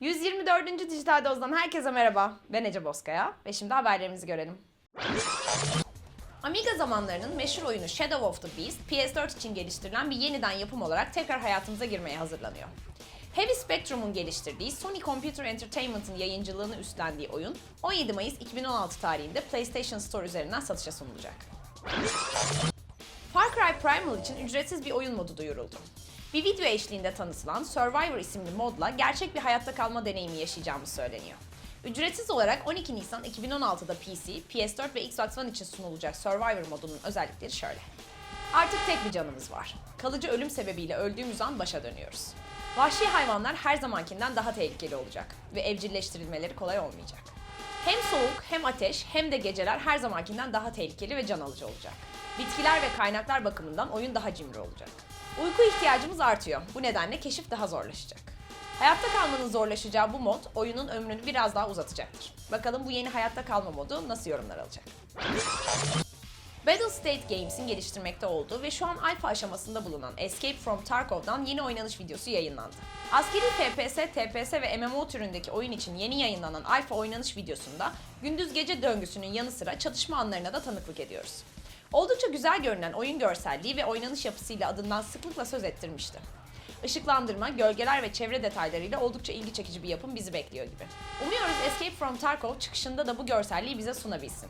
...124. Dijital Doz'dan herkese merhaba. Ben Ece Bozkaya ve şimdi haberlerimizi görelim. Amiga zamanlarının meşhur oyunu Shadow of the Beast, PS4 için geliştirilen bir yeniden yapım olarak tekrar hayatımıza girmeye hazırlanıyor. Heavy Spectrum'un geliştirdiği Sony Computer Entertainment'ın yayıncılığını üstlendiği oyun 17 Mayıs 2016 tarihinde PlayStation Store üzerinden satışa sunulacak. Far Cry Primal için ücretsiz bir oyun modu duyuruldu. Bir video eşliğinde tanıtılan Survivor isimli modla gerçek bir hayatta kalma deneyimi yaşayacağımız söyleniyor. Ücretsiz olarak 12 Nisan 2016'da PC, PS4 ve Xbox One için sunulacak Survivor modunun özellikleri şöyle. Artık tek bir canımız var. Kalıcı ölüm sebebiyle öldüğümüz an başa dönüyoruz. Vahşi hayvanlar her zamankinden daha tehlikeli olacak ve evcilleştirilmeleri kolay olmayacak. Hem soğuk hem ateş hem de geceler her zamankinden daha tehlikeli ve can alıcı olacak. Bitkiler ve kaynaklar bakımından oyun daha cimri olacak. Uyku ihtiyacımız artıyor. Bu nedenle keşif daha zorlaşacak. Hayatta kalmanın zorlaşacağı bu mod oyunun ömrünü biraz daha uzatacaktır. Bakalım bu yeni hayatta kalma modu nasıl yorumlar alacak? Battle State Games'in geliştirmekte olduğu ve şu an alfa aşamasında bulunan Escape from Tarkov'dan yeni oynanış videosu yayınlandı. Askeri FPS, TPS ve MMO türündeki oyun için yeni yayınlanan alfa oynanış videosunda gündüz gece döngüsünün yanı sıra çatışma anlarına da tanıklık ediyoruz. Oldukça güzel görünen oyun görselliği ve oynanış yapısıyla adından sıklıkla söz ettirmişti. Işıklandırma, gölgeler ve çevre detaylarıyla oldukça ilgi çekici bir yapım bizi bekliyor gibi. Umuyoruz Escape from Tarkov çıkışında da bu görselliği bize sunabilsin.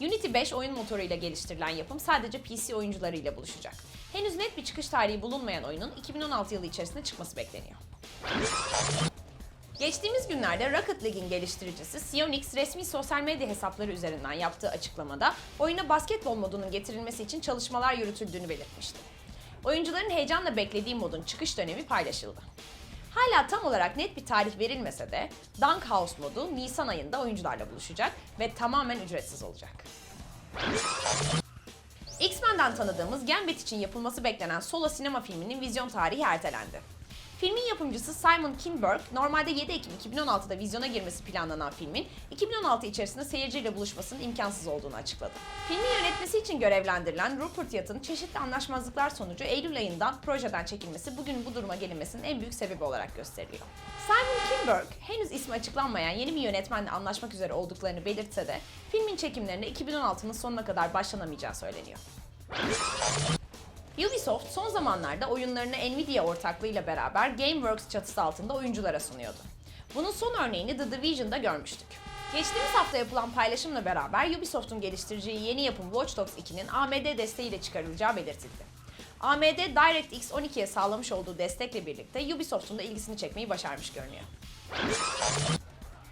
Unity 5 oyun motoruyla geliştirilen yapım sadece PC oyuncularıyla buluşacak. Henüz net bir çıkış tarihi bulunmayan oyunun 2016 yılı içerisinde çıkması bekleniyor. Geçtiğimiz günlerde Rocket League'in geliştiricisi Sionix resmi sosyal medya hesapları üzerinden yaptığı açıklamada oyuna basketbol modunun getirilmesi için çalışmalar yürütüldüğünü belirtmişti. Oyuncuların heyecanla beklediği modun çıkış dönemi paylaşıldı. Hala tam olarak net bir tarih verilmese de Dunk House modu Nisan ayında oyuncularla buluşacak ve tamamen ücretsiz olacak. X-Men'den tanıdığımız Gambit için yapılması beklenen solo sinema filminin vizyon tarihi ertelendi. Filmin yapımcısı Simon Kinberg, normalde 7 Ekim 2016'da vizyona girmesi planlanan filmin 2016 içerisinde seyirciyle buluşmasının imkansız olduğunu açıkladı. Filmi yönetmesi için görevlendirilen Rupert Yatt'ın çeşitli anlaşmazlıklar sonucu Eylül ayından projeden çekilmesi bugün bu duruma gelinmesinin en büyük sebebi olarak gösteriliyor. Simon Kinberg, henüz ismi açıklanmayan yeni bir yönetmenle anlaşmak üzere olduklarını belirtse de filmin çekimlerine 2016'nın sonuna kadar başlanamayacağı söyleniyor. Ubisoft son zamanlarda oyunlarını Nvidia ortaklığıyla beraber GameWorks çatısı altında oyunculara sunuyordu. Bunun son örneğini The Division'da görmüştük. Geçtiğimiz hafta yapılan paylaşımla beraber Ubisoft'un geliştireceği yeni yapım Watch Dogs 2'nin AMD desteğiyle çıkarılacağı belirtildi. AMD DirectX 12'ye sağlamış olduğu destekle birlikte Ubisoft'un da ilgisini çekmeyi başarmış görünüyor.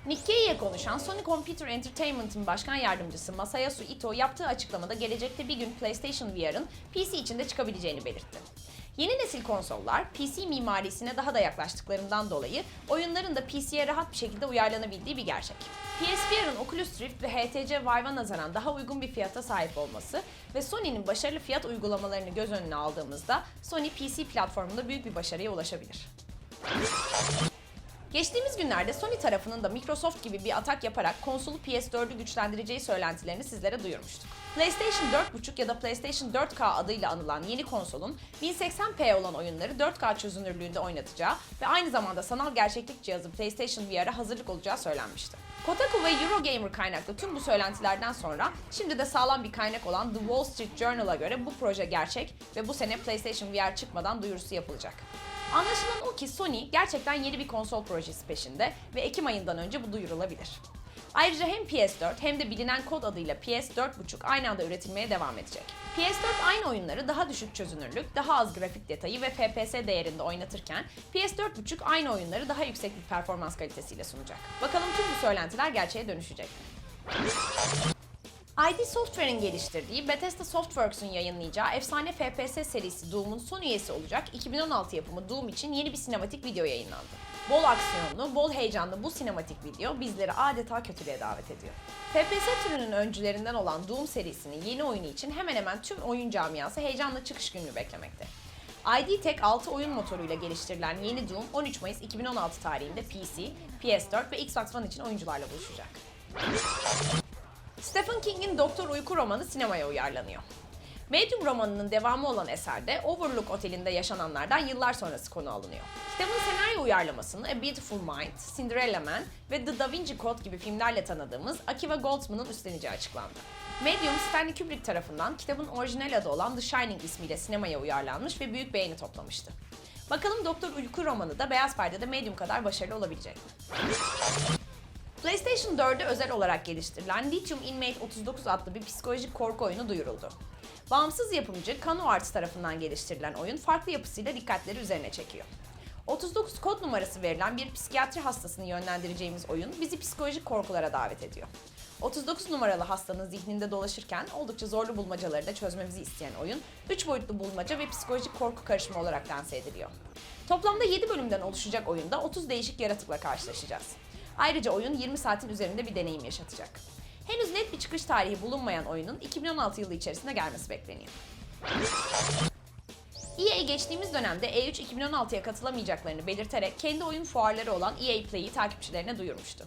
Nikkei'ye konuşan Sony Computer Entertainment'ın başkan yardımcısı Masayasu Ito yaptığı açıklamada gelecekte bir gün PlayStation VR'ın PC içinde çıkabileceğini belirtti. Yeni nesil konsollar PC mimarisine daha da yaklaştıklarından dolayı oyunların da PC'ye rahat bir şekilde uyarlanabildiği bir gerçek. PSVR'ın Oculus Rift ve HTC Vive'a nazaran daha uygun bir fiyata sahip olması ve Sony'nin başarılı fiyat uygulamalarını göz önüne aldığımızda Sony PC platformunda büyük bir başarıya ulaşabilir. Geçtiğimiz günlerde Sony tarafının da Microsoft gibi bir atak yaparak konsolu PS4'ü güçlendireceği söylentilerini sizlere duyurmuştuk. PlayStation 4.5 ya da PlayStation 4K adıyla anılan yeni konsolun 1080p olan oyunları 4K çözünürlüğünde oynatacağı ve aynı zamanda sanal gerçeklik cihazı PlayStation VR'a hazırlık olacağı söylenmişti. Kotaku ve Eurogamer kaynaklı tüm bu söylentilerden sonra şimdi de sağlam bir kaynak olan The Wall Street Journal'a göre bu proje gerçek ve bu sene PlayStation VR çıkmadan duyurusu yapılacak. Anlaşılan o ki Sony gerçekten yeni bir konsol projesi peşinde ve Ekim ayından önce bu duyurulabilir. Ayrıca hem PS4 hem de bilinen kod adıyla PS4.5 aynı anda üretilmeye devam edecek. PS4 aynı oyunları daha düşük çözünürlük, daha az grafik detayı ve FPS değerinde oynatırken PS4.5 aynı oyunları daha yüksek bir performans kalitesiyle sunacak. Bakalım tüm bu söylentiler gerçeğe dönüşecek mi? ID Software'in geliştirdiği Bethesda Softworks'un yayınlayacağı efsane FPS serisi Doom'un son üyesi olacak 2016 yapımı Doom için yeni bir sinematik video yayınlandı. Bol aksiyonlu, bol heyecanlı bu sinematik video bizleri adeta kötülüğe davet ediyor. FPS türünün öncülerinden olan Doom serisinin yeni oyunu için hemen hemen tüm oyun camiası heyecanla çıkış gününü beklemekte. ID Tech 6 oyun motoruyla geliştirilen yeni Doom 13 Mayıs 2016 tarihinde PC, PS4 ve Xbox One için oyuncularla buluşacak. Stephen King'in Doktor Uyku romanı sinemaya uyarlanıyor. Medium romanının devamı olan eserde Overlook Oteli'nde yaşananlardan yıllar sonrası konu alınıyor. Kitabın senaryo uyarlamasını A Beautiful Mind, Cinderella Man ve The Da Vinci Code gibi filmlerle tanıdığımız Akiva Goldsman'ın üstleneceği açıklandı. Medium, Stanley Kubrick tarafından kitabın orijinal adı olan The Shining ismiyle sinemaya uyarlanmış ve büyük beğeni toplamıştı. Bakalım Doktor Uyku romanı da Beyaz Perde'de Medium kadar başarılı olabilecek mi? PlayStation 4'e özel olarak geliştirilen Lithium Inmate 39 adlı bir psikolojik korku oyunu duyuruldu. Bağımsız yapımcı Kano Arts tarafından geliştirilen oyun farklı yapısıyla dikkatleri üzerine çekiyor. 39 kod numarası verilen bir psikiyatri hastasını yönlendireceğimiz oyun bizi psikolojik korkulara davet ediyor. 39 numaralı hastanın zihninde dolaşırken oldukça zorlu bulmacaları da çözmemizi isteyen oyun, 3 boyutlu bulmaca ve psikolojik korku karışımı olarak lanse ediliyor. Toplamda 7 bölümden oluşacak oyunda 30 değişik yaratıkla karşılaşacağız. Ayrıca oyun 20 saatin üzerinde bir deneyim yaşatacak. Henüz net bir çıkış tarihi bulunmayan oyunun 2016 yılı içerisinde gelmesi bekleniyor. EA geçtiğimiz dönemde E E3 2016'ya katılamayacaklarını belirterek kendi oyun fuarları olan EA Play'i takipçilerine duyurmuştu.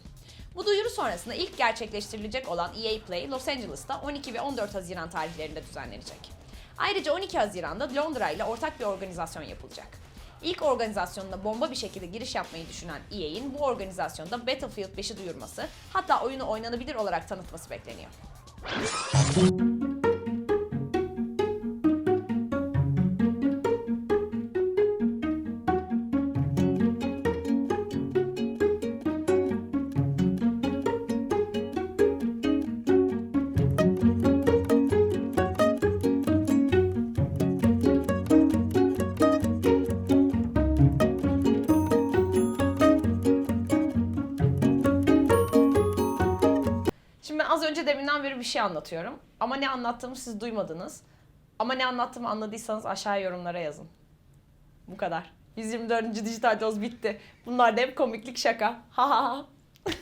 Bu duyuru sonrasında ilk gerçekleştirilecek olan EA Play Los Angeles'ta 12 ve 14 Haziran tarihlerinde düzenlenecek. Ayrıca 12 Haziran'da Londra ile ortak bir organizasyon yapılacak. İlk organizasyonuna bomba bir şekilde giriş yapmayı düşünen EA'in bu organizasyonda Battlefield 5'i duyurması, hatta oyunu oynanabilir olarak tanıtması bekleniyor. Deminden beri bir şey anlatıyorum. Ama ne anlattığımı siz duymadınız. Ama ne anlattığımı anladıysanız aşağıya yorumlara yazın. Bu kadar. 124. Dijital Doz bitti. Bunlar da hep komiklik şaka. Ha ha ha.